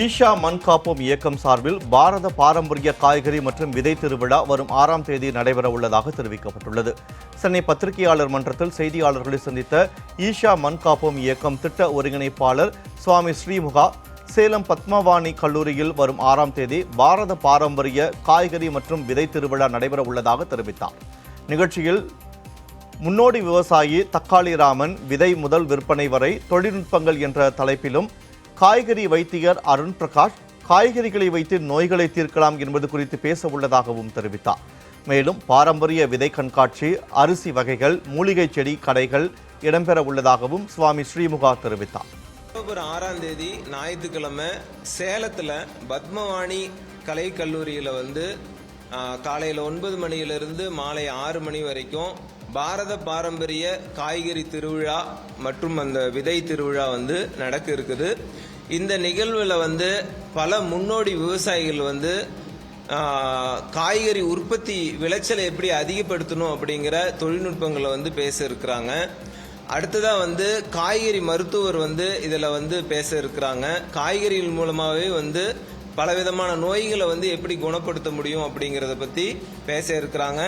ஈஷா மண் காப்போம் இயக்கம் சார்பில் பாரத பாரம்பரிய காய்கறி மற்றும் விதை திருவிழா வரும் ஆறாம் தேதி நடைபெற உள்ளதாக தெரிவிக்கப்பட்டுள்ளது. சென்னை பத்திரிகையாளர் மன்றத்தில் செய்தியாளர்களை சந்தித்த ஈஷா மண் காப்போம் இயக்கம் திட்ட ஒருங்கிணைப்பாளர் சுவாமி ஸ்ரீமுகா சேலம் பத்மவாணி கல்லூரியில் வரும் ஆறாம் தேதி பாரத பாரம்பரிய காய்கறி மற்றும் விதை திருவிழா நடைபெற உள்ளதாக தெரிவித்தார். நிகழ்ச்சியில் முன்னோடி விவசாயி தக்காளி ராமன் விதை முதல் விற்பனை வரை தொழில்நுட்பங்கள் என்ற தலைப்பிலும் காய்கறி வைத்தியர் அருண் பிரகாஷ் காய்கறிகளை வைத்து நோய்களை தீர்க்கலாம் என்பது குறித்து பேச உள்ளதாகவும் தெரிவித்தார். மேலும் பாரம்பரிய விதை கண்காட்சி அரிசி வகைகள் மூலிகை செடி கடைகள் இடம்பெற உள்ளதாகவும் சுவாமி ஸ்ரீமுகா தெரிவித்தார். அக்டோபர் ஆறாம் தேதி ஞாயிற்றுக்கிழமை சேலத்தில் பத்மவாணி கலை கல்லூரியில் வந்து காலையில் ஒன்பது மணியிலிருந்து மாலை ஆறு மணி வரைக்கும் பாரத பாரம்பரிய காய்கறி திருவிழா மற்றும் அந்த விதை திருவிழா வந்து நடக்க இருக்குது. இந்த நிகழ்வில் வந்து பல முன்னோடி விவசாயிகள் வந்து காய்கறி உற்பத்தி விளைச்சலை எப்படி அதிகப்படுத்தணும் அப்படிங்கிற தொழில்நுட்பங்களை வந்து பேச இருக்கிறாங்க. அடுத்ததாக வந்து காய்கறி மருத்துவர் வந்து இதில் வந்து பேச இருக்கிறாங்க. காய்கறிகள் மூலமாகவே வந்து பலவிதமான நோய்களை வந்து எப்படி குணப்படுத்த முடியும் அப்படிங்கிறத பற்றி பேச இருக்கிறாங்க.